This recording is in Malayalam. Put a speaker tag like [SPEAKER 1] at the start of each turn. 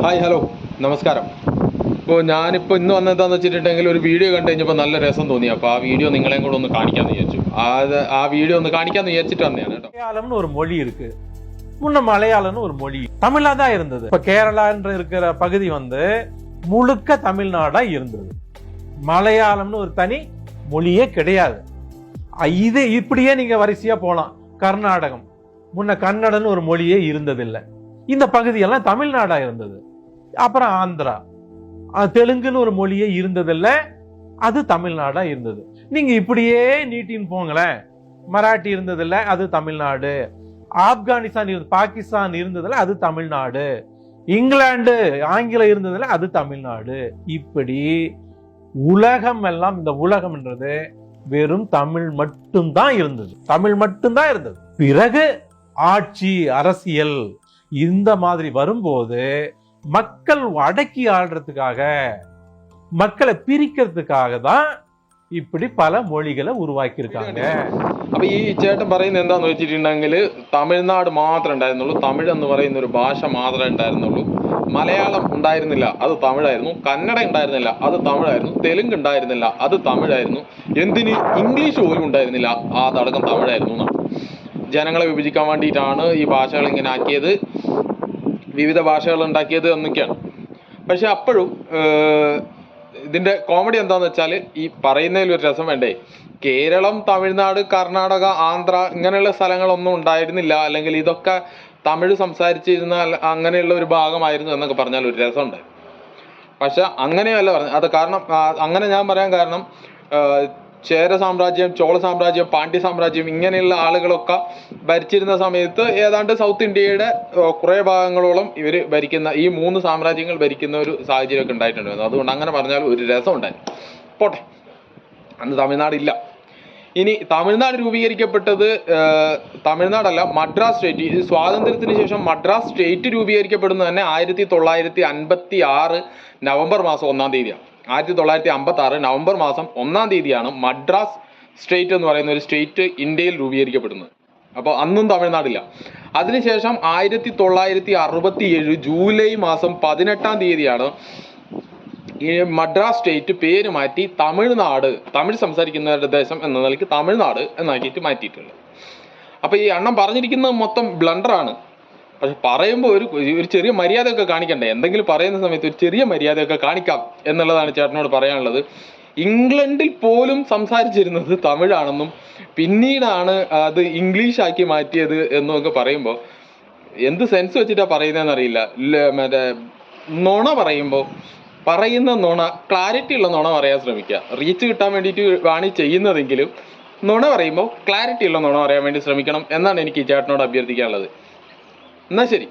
[SPEAKER 1] ഹായ് ഹലോ നമസ്കാരം ഇപ്പോൾ ഞാനിപ്പോൾ ഇന്ന് വന്നതെന്ന് വെച്ചിട്ടുണ്ടെങ്കിൽ ഒരു വീഡിയോ കണ്ടു കഴിഞ്ഞപ്പോൾ നല്ല രസം തോന്നി അപ്പോൾ ആ വീഡിയോ നിങ്ങളെയും കൂടെ ഒന്ന് കാണിക്കാമെന്ന് വിചാരിച്ചു അത് ആ വീഡിയോ ഒന്ന് കാണിക്കാമെന്ന് വിചാരിച്ചിട്ട് വന്നതാണ് കേട്ടോ
[SPEAKER 2] மலையாளம்னு ஒரு மொழி இருக்கு முன்ன மலையாளம்னு ஒரு மொழி தமிழா தான் இருந்தது இப்ப கேரளான்ற இருக்கிற பகுதி வந்து முழுக்க தமிழ்நாடா இருந்தது மலையாளம்னு ஒரு தனி மொழியே கிடையாது அ- இது இப்படியே நீங்க வரிசையா போலாம் கர்நாடகம் முன்ன கன்னடன்னு ஒரு மொழியே இருந்ததில்லை இந்த பகுதியெல்லாம் தமிழ்நாடா இருந்தது அப்புறம் ஆந்திரா. தெலுங்குன்னு ஒரு மொழியே இருந்ததில்லை அது தமிழ்நாடா இருந்தது. நீங்க இப்படியே நீட்டின்னு போங்களேன். மராட்டி இருந்ததில்ல அது தமிழ்நாடு. ஆப்கானிஸ்தான் இருந்து பாகிஸ்தான் இருந்ததில்ல அது தமிழ்நாடு. இங்கிலாந்து ஆங்கிலம் இருந்ததில்ல அது தமிழ்நாடு. இப்படி உலகம் எல்லாம் இந்த உலகம்ன்றது வெறும் தமிழ் மட்டும்தான் இருந்தது. தமிழ் மட்டும்தான் இருந்தது. பிறகு ஆட்சி அரசியல் இந்த மாதிரி வரும்போது மக்கள் அடக்கி ஆள்றதுக்காக மக்களை பிரிக்கிறதுக்காக தான் இப்படி பல மொழிகளை உருவாக்கி இருக்காங்க
[SPEAKER 1] അപ്പോൾ ഈ ചേട്ടൻ പറയുന്നത് എന്താന്ന് വെച്ചിട്ടുണ്ടെങ്കിൽ തമിഴ്നാട് മാത്രമേ ഉണ്ടായിരുന്നുള്ളൂ തമിഴ് എന്ന് പറയുന്ന ഒരു ഭാഷ മാത്രമേ ഉണ്ടായിരുന്നുള്ളൂ മലയാളം ഉണ്ടായിരുന്നില്ല അത് തമിഴായിരുന്നു കന്നഡ ഉണ്ടായിരുന്നില്ല അത് തമിഴായിരുന്നു തെലുങ്ക് ഉണ്ടായിരുന്നില്ല അത് തമിഴായിരുന്നു എന്തിന് ഇംഗ്ലീഷ് പോലും ഉണ്ടായിരുന്നില്ല അതടക്കം തമിഴായിരുന്നു എന്നാണ് ജനങ്ങളെ വിഭജിക്കാൻ വേണ്ടിയിട്ടാണ് ഈ ഭാഷകൾ ഇങ്ങനെ ആക്കിയത് വിവിധ ഭാഷകൾ ഉണ്ടാക്കിയത് എന്നൊക്കെയാണ്. പക്ഷെ അപ്പോഴും ഇതിന്റെ കോമഡി എന്താന്ന് വെച്ചാൽ ഈ പറയുന്നതിൽ ഒരു രസം വേണ്ടേ? കേരളം തമിഴ്നാട് കർണാടക ആന്ധ്ര ഇങ്ങനെയുള്ള സ്ഥലങ്ങളൊന്നും ഉണ്ടായിരുന്നില്ല. അല്ലെങ്കിൽ ഇതൊക്കെ തമിഴ് സംസാരിച്ചിരുന്ന അങ്ങനെയുള്ള ഒരു ഭാഗമായിരുന്നു എന്നൊക്കെ പറഞ്ഞാൽ ഒരു രസമുണ്ട്. പക്ഷെ അങ്ങനെയല്ല പറഞ്ഞത്. അത് കാരണം അങ്ങനെ ഞാൻ പറയാൻ കാരണം ചേര സാമ്രാജ്യം ചോള സാമ്രാജ്യം പാണ്ഡ്യ സാമ്രാജ്യം ഇങ്ങനെയുള്ള ആളുകളൊക്കെ ഭരിച്ചിരുന്ന സമയത്ത് ഏതാണ്ട് സൗത്ത് ഇന്ത്യയുടെ കുറെ ഭാഗങ്ങളോളം ഇവർ ഭരിക്കുന്ന ഈ മൂന്ന് സാമ്രാജ്യങ്ങൾ ഭരിക്കുന്ന ഒരു സാഹചര്യമൊക്കെ ഉണ്ടായിട്ടുണ്ടായിരുന്നു. അതുകൊണ്ട് അങ്ങനെ പറഞ്ഞാൽ ഒരു രസം ഉണ്ടായിരുന്നു പോട്ടെ. അന്ന് തമിഴ്നാടില്ല. ഇനി തമിഴ്നാട് രൂപീകരിക്കപ്പെട്ടത് തമിഴ്നാടല്ല മദ്രാസ് സ്റ്റേറ്റ്. ഇത് സ്വാതന്ത്ര്യത്തിന് ശേഷം മദ്രാസ് സ്റ്റേറ്റ് രൂപീകരിക്കപ്പെടുന്നത് തന്നെ ആയിരത്തി തൊള്ളായിരത്തി അൻപത്തി ആറ് നവംബർ മാസം ഒന്നാം തീയതിയാണ്. ആയിരത്തി തൊള്ളായിരത്തി അമ്പത്തി ആറ് നവംബർ മാസം ഒന്നാം തീയതിയാണ് മദ്രാസ് സ്റ്റേറ്റ് എന്ന് പറയുന്ന ഒരു സ്റ്റേറ്റ് ഇന്ത്യയിൽ രൂപീകരിക്കപ്പെടുന്നത്. അപ്പോൾ അന്നും തമിഴ്നാടില്ല. അതിനുശേഷം ആയിരത്തി തൊള്ളായിരത്തി അറുപത്തി ഏഴ് ജൂലൈ മാസം പതിനെട്ടാം തീയതിയാണ് ഈ മദ്രാസ് സ്റ്റേറ്റ് പേര് മാറ്റി തമിഴ്നാട് തമിഴ് സംസാരിക്കുന്നവരുടെ ദേശം എന്ന നിലയ്ക്ക് തമിഴ്നാട് എന്നാക്കിയിട്ട് മാറ്റിയിട്ടുള്ളത്. അപ്പോൾ ഈ അണ്ണം പറഞ്ഞിരിക്കുന്നത് മൊത്തം ബ്ലണ്ടറാണ്. പക്ഷെ പറയുമ്പോൾ ഒരു ഒരു ചെറിയ മര്യാദയൊക്കെ കാണിക്കണ്ടേ? എന്തെങ്കിലും പറയുന്ന സമയത്ത് ഒരു ചെറിയ മര്യാദയൊക്കെ കാണിക്കാം എന്നുള്ളതാണ് ചേട്ടനോട് പറയാനുള്ളത്. ഇംഗ്ലണ്ടിൽ പോലും സംസാരിച്ചിരുന്നത് തമിഴാണെന്നും പിന്നീടാണ് അത് ഇംഗ്ലീഷ് ആക്കി മാറ്റിയത് എന്നൊക്കെ പറയുമ്പോൾ എന്ത് സെൻസ് വെച്ചിട്ടാണ് പറയുന്നതെന്ന് അറിയില്ല. മറ്റേ നുണ പറയുമ്പോൾ പറയുന്ന നുണ ക്ലാരിറ്റി ഉള്ള നുണ പറയാൻ ശ്രമിക്കുക. റീച്ച് കിട്ടാൻ വേണ്ടിയിട്ട് ആണ് ചെയ്യുന്നതെങ്കിലും നുണ പറയുമ്പോൾ ക്ലാരിറ്റി ഉള്ള നുണ പറയാൻ വേണ്ടി ശ്രമിക്കണം എന്നാണ് എനിക്ക് ചേട്ടനോട് അഭ്യർത്ഥിക്കാനുള്ളത്. എന്നാൽ ശരി.